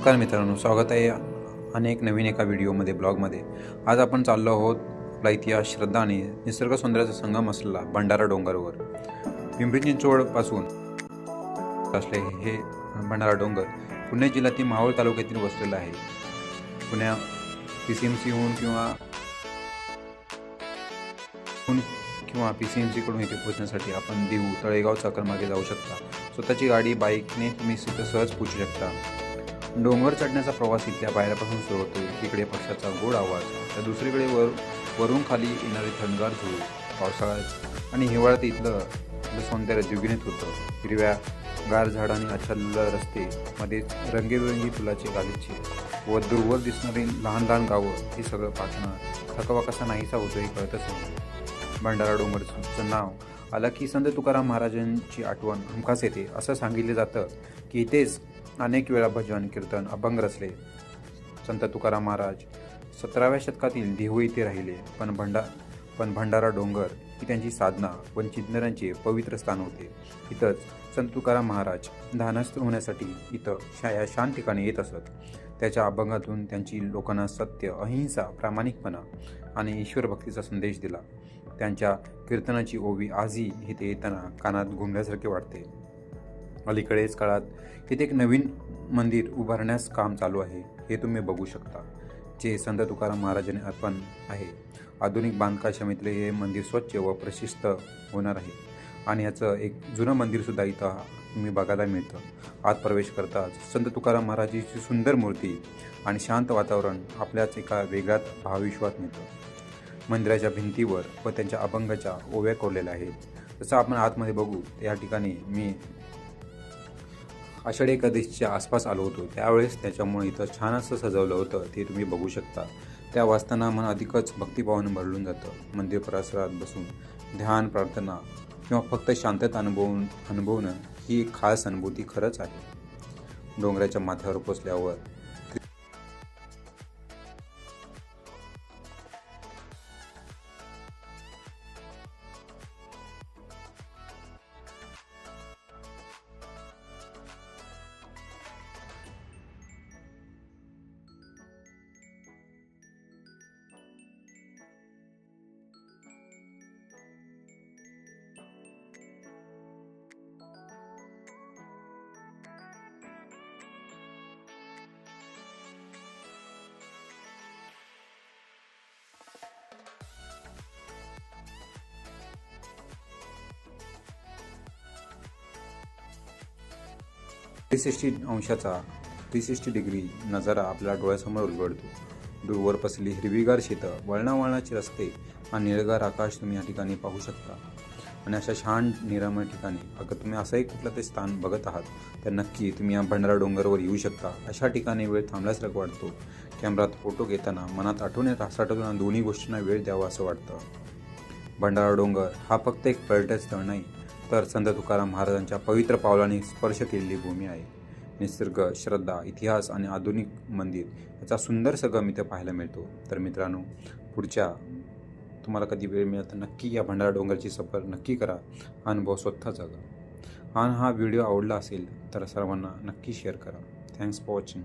नमस्कार मित्रांनो स्वागत आहे अनेक नवीन एका व्हिडिओमध्ये ब्लॉगमध्ये. आज आपण चाललो आहोत आपला इतिहास श्रद्धा आणि निसर्ग सौंदर्याचा संगम असलेला भंडारा डोंगरवर. पिंपरी चिंचवडपासून असले हे भंडारा डोंगर पुणे जिल्ह्यातील मावळ तालुक्यातील वसलेलं आहे. पुण्या पी सी एम सीहून किंवा किंवा पी सी एम सीकडून इथे पोहोचण्यासाठी आपण देऊ तळेगाव चाकरमार्गे जाऊ शकता. स्वतःची गाडी बाईकने तुम्ही तिथं सहज पोचू शकता. डोंगर चढण्याचा प्रवास इथल्या पायऱ्यापासून सुरू होतो. इकडे पक्षाचा गोड आवाज तर दुसरीकडे वर वरून खाली येणारी थंडगार झूळ पावसाळ्यात आणि हिवाळ्यात इथलं सौंदर्य द्विगुणित होतं. हिरव्या गार झाडांनी आच्छादलेले रस्ते मध्ये रंगीबेरंगी फुलाचे गालीचे व दूरवर दिसणारी लहान लहान गावं हे सगळं पाहणं थकवा कसा नाहीसा होतो हे कळतच नाही. भंडारा डोंगरचं नाव आलं की संत तुकाराम महाराजांची आठवण हमखास येते. असं सांगितलं जातं की इथेच अनेक वेळा भजन कीर्तन अभंग रचले. संत तुकाराम महाराज सतराव्या शतकातील देहू इथे राहिले. पण भंडा पण भंडारा डोंगर ही त्यांची साधना वंचितनरांचे पवित्र स्थान होते. इथंच संत तुकाराम महाराज ध्यानस्थ होण्यासाठी इथं शा या शांत ठिकाणी येत असत. त्याच्या अभंगातून त्यांची लोकांना सत्य अहिंसा प्रामाणिकपणा आणि ईश्वर भक्तीचा संदेश दिला. त्यांच्या कीर्तनाची ओवी आजही इथे येताना कानात घुमल्यासारखे वाटते. अलीकडेच काळात तिथे एक नवीन मंदिर उभारण्यास काम चालू आहे हे तुम्ही बघू शकता जे संत तुकाराम महाराजांनी अर्पण आहे. आधुनिक बांधकाम बांधकामातले हे मंदिर स्वच्छ व प्रशिस्त होणार आहे. आणि याचं एक जुनं मंदिरसुद्धा इथं तुम्ही बघायला मिळतं. आत प्रवेश करताच संत तुकाराम महाराजांची सुंदर मूर्ती आणि शांत वातावरण आपल्याच एका वेगळ्याच भावविश्वात मिळतं. मंदिराच्या भिंतीवर व त्यांच्या अभंगाच्या ओव्या कोरलेल्या आहेत. जसं आपण आतमध्ये बघू या ठिकाणी मी आषाढी एकादशीच्या आसपास आलो होतो. त्यावेळेस त्याच्यामुळे इथं छान असं सजवलं होतं. ते तुम्ही बघू शकता. त्या वाचताना मन अधिकच भक्तिभावानं भरलून जातं. मंदिर परिसरात बसून ध्यान प्रार्थना किंवा फक्त शांतता अनुभवून अनुभवणं ही एक खास अनुभूती खरंच आहे. डोंगराच्या माथ्यावर पोचल्यावर थ्री सिक्स्टी अंशाचा थ्री सिक्स्टी डिग्री नजारा आपल्या डोळ्यासमोर उलगडतो. दूरवर पसरली हिरवीगार शेतं वळणावळणाचे रस्ते आणि निळगार आकाश तुम्ही या ठिकाणी पाहू शकता. आणि अशा छान निरामय ठिकाणी अगर तुम्ही असंही कुठलं ते स्थान बघत आहात तर नक्की तुम्ही या भंडारा डोंगरवर येऊ शकता. अशा ठिकाणी वेळ थांबल्यासारखं वाटतो कॅमेरात फोटो घेताना मनात आठवणे साठवताना दोन्ही गोष्टींना वेळ द्यावा असं वाटतं. भंडारा डोंगर हा फक्त एक पर्यटन स्थळ नाही तर संत तुकाराम महाराजांच्या पवित्र पावलाने स्पर्श केलेली भूमी आहे. निसर्ग श्रद्धा इतिहास आणि आधुनिक मंदिर याचा सुंदर सगळं मी पाहायला मिळतो. तर मित्रांनो पुढच्या तुम्हाला कधी वेळ मिळाला तर नक्की या भंडारा डोंगरची सफर नक्की करा. हा अनुभव स्वतः जगा आणि हा व्हिडिओ आवडला असेल तर सर्वांना नक्की शेअर करा. Thanks for watching